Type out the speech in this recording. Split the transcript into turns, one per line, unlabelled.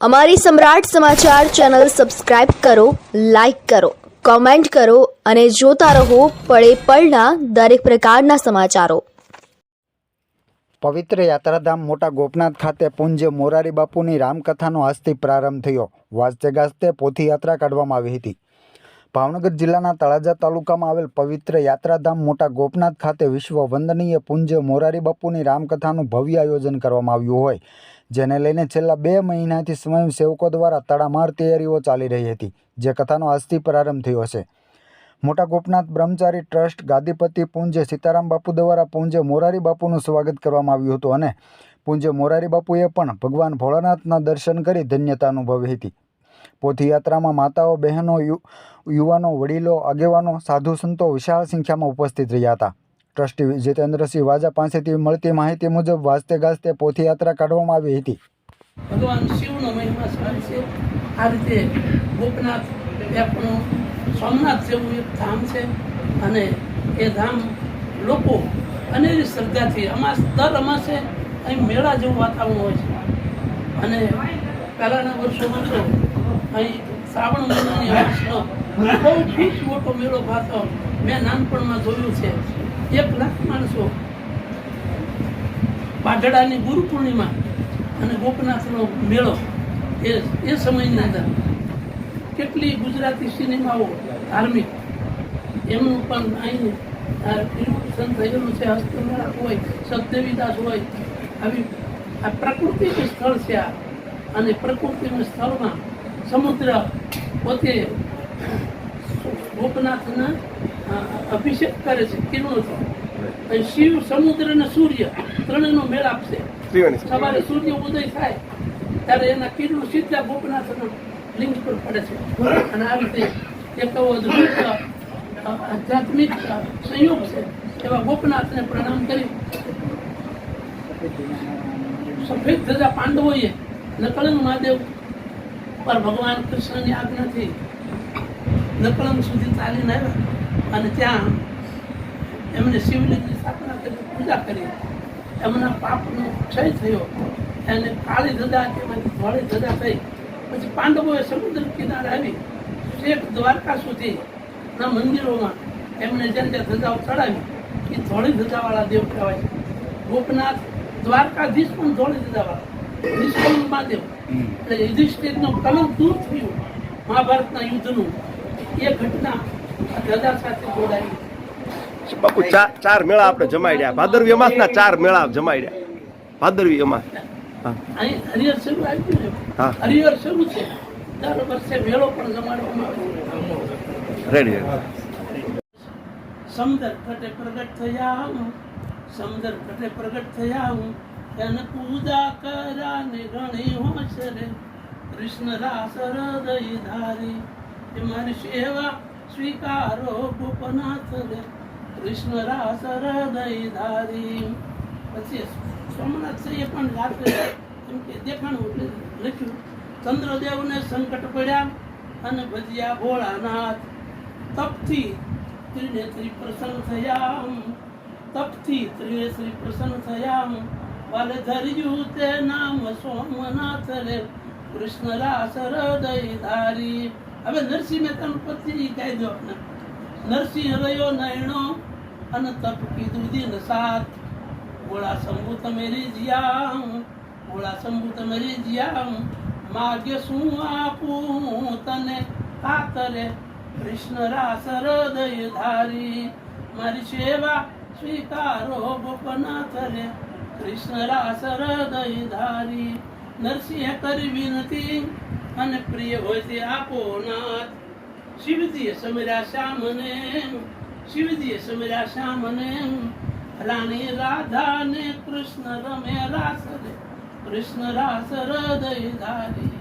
અમારી Samrat Samachar channel subscribe કરો, like કરો, કોમેન્ટ કરો અને જોતા રહો પળે પળના દરેક પ્રકારના સમાચારો.
પવિત્ર યાત્રાધામ મોટા ગોપનાથ ખાતે પૂંજ્ય મોરારી બાપુની રામકથાનો આજથી પ્રારંભ થયો. વાજતે ગાજતે પોથી યાત્રા કાઢવામાં આવી હતી. ભાવનગર જિલ્લાના તળાજા તાલુકામાં આવેલ પવિત્ર યાત્રાધામ મોટા ગોપનાથ ખાતે વિશ્વ વંદનીય પૂંજ્ય મોરારી બાપુની રામકથાનું ભવ્ય આયોજન કરવામાં આવ્યું હોય, જેને લઈને છેલ્લા બે મહિનાથી સ્વયંસેવકો દ્વારા તડામાર તૈયારીઓ ચાલી રહી હતી, જે કથાનો આજથી પ્રારંભ થયો છે મોટા ગોપનાથ બ્રહ્મચારી ટ્રસ્ટ ગાદીપતિ પૂંજ્ય સીતારામ બાપુ દ્વારા પૂંજ્ય મોરારી બાપુનું સ્વાગત કરવામાં આવ્યું હતું અને પૂંજ્ય મોરારી બાપુએ પણ ભગવાન ભોળાનાથના દર્શન કરી ધન્યતા અનુભવી હતી. પોથીયાત્રામાં માતાઓ, બહેનો યુવાનો, વડીલો, આગેવાનો, સાધુ સંતો વિશાળ સંખ્યામાં ઉપસ્થિત રહ્યા હતા. ટ્રસ્ટી જીતેન્દ્રસિંહ વાજા પાસેથી મળતી માહિતી મુજબ વાજતે ગાજતે પોથીયાત્રા કાઢવામાં આવી હતી.
ભગવાન શિવનો મહિમા સારી છે. આ રીતે ગોપનાથ એ સોમનાથ જેવું એક ધામ છે અને એ ધામ લોકો અને શ્રદ્ધાથી અમાસ, દર અમાસે અહીં મેળા જેવું વાતાવરણ હોય છે. અને પહેલાંના વર્ષોમાં તો અહીં શ્રાવણ મહિનાની બહુ ખૂબ મોટો મેળો ભાતો મેં નાનપણમાં જોયું છે. એક લાખ માણસો પાઘડાની ગુરુ પૂર્ણિમા અને ગોપનાથનો મેળો એ એ સમયની અંદર કેટલી ગુજરાતી સિનેમાઓ ધાર્મિક એમનું પણ અહીં ઇન્ટ્રોડક્શન થયેલું છે, હસ્તમેળા હોય, સત્યવિદાસ હોય, આવી આ પ્રકૃતિનું સ્થળ છે આ. અને પ્રકૃતિના સ્થળમાં સમુદ્ર પોતે ગોપનાથના અભિષેક કરે છે કિરણો અને શિવ સમુદ્ર અને સૂર્ય ત્રણેયનો મેળ આપશે. સવારે સૂર્ય ઉદય થાય ત્યારે એના કિરણો સીધા ગોપનાથના લિંગ પર પડે છે. અને આ રીતે એક અદભુત અદ્ભુત આધ્યાત્મિક સંયોગ છે એવા ગોપનાથને પ્રણામ કરી. સફેદ ધજા પાંડવોએ નકળંગ મહાદેવ પર ભગવાન કૃષ્ણની આજ્ઞાથી નકળમ સુધી ચાલીને આવ્યા. અને ત્યાં એમને શિવલિંગની સ્થાપના કરી, પૂજા કરી. એમના પાપનો ક્ષય થયો. એને કાળી ધજા તેમાંથી ધોળી ધજા થઈ. પછી પાંડવોએ સમુદ્ર કિનારે આવી, શેખ દ્વારકા સુધી ના મંદિરોમાં એમને જ્યાં જ્યાં ધજાઓ ચડાવી, એ ધોળી ધજાવાળા દેવ કહેવાય ગોપનાથ દ્વારકાધીશ પણ ધોળી ધજાવાળા. નિષ્કલંક મહાદેવ એટલે યુધિષ્ઠિરનો કલંક દૂર થયું મહાભારતના યુદ્ધનું. એ ઘટના આ સાથે જોડાઈ.
બાપુ ચાર ચાર મેળા આપણે જમાઈ રહ્યા. ભાદરવી અમાસના ચાર મેળા જમાઈ રહ્યા. ભાદરવી અમાસ.
હરિહર શરૂ આવ્યું ને
હા.
હરિહર શરૂ છે. દર વર્ષે મેળો પણ જમાડવામાં આવ્યો
રેડી
સમદર ઘટે પ્રગટ થયા હું. સમદર ઘટે પ્રગટ થયા હું. એને પૂજા કર્યા ને ઘણી હોશ રે. કૃષ્ણ રાસ હૃદય ધારી. એ મારી સેવા સ્વીકારો ગોપનાથ રે. કૃષ્ણ રાસ હૃદય ધારી. પછી સોમનાથ એ પણ રાત્રે એમ કે દેખાણું લખ્યું, ચંદ્રદેવને સંકટ પડ્યા અને ભજ્યા ભોળાનાથ. તપથી ત્રિનેત્રી પ્રસન્ન થયા તપથી ત્રિનેત્રી પ્રસન્ન થયા વાલે ધર્યું તે નામ સોમનાથ રે કૃષ્ણ રાસ હૃદય ધારી હવે નરસિંહ મહેતાનું પતિ કહી દો આપણે નરસિંહ રહ્યો નયણો અને તપ કીધું દિન સાત. ગોળા શંભુ તમે રીજ્યા ગોળા શંભુ તમે રીજ્યા માગે શું આપું તને? કાતરે કૃષ્ણ રાસ હૃદય ધારી મારી સેવા સ્વીકારો ગોપનાથ રે કૃષ્ણ રાસ હૃદય ધારી નરસિંહ કરી વિનતી અને પ્રિય હોય તે આપો નાથ. શિવજીએ સમીરા શ્યામને, શિવજીએ સમીરા શ્યામને રાણી રાધા ને કૃષ્ણ રમે રાસ કૃષ્ણ રાસ હૃદય ધારી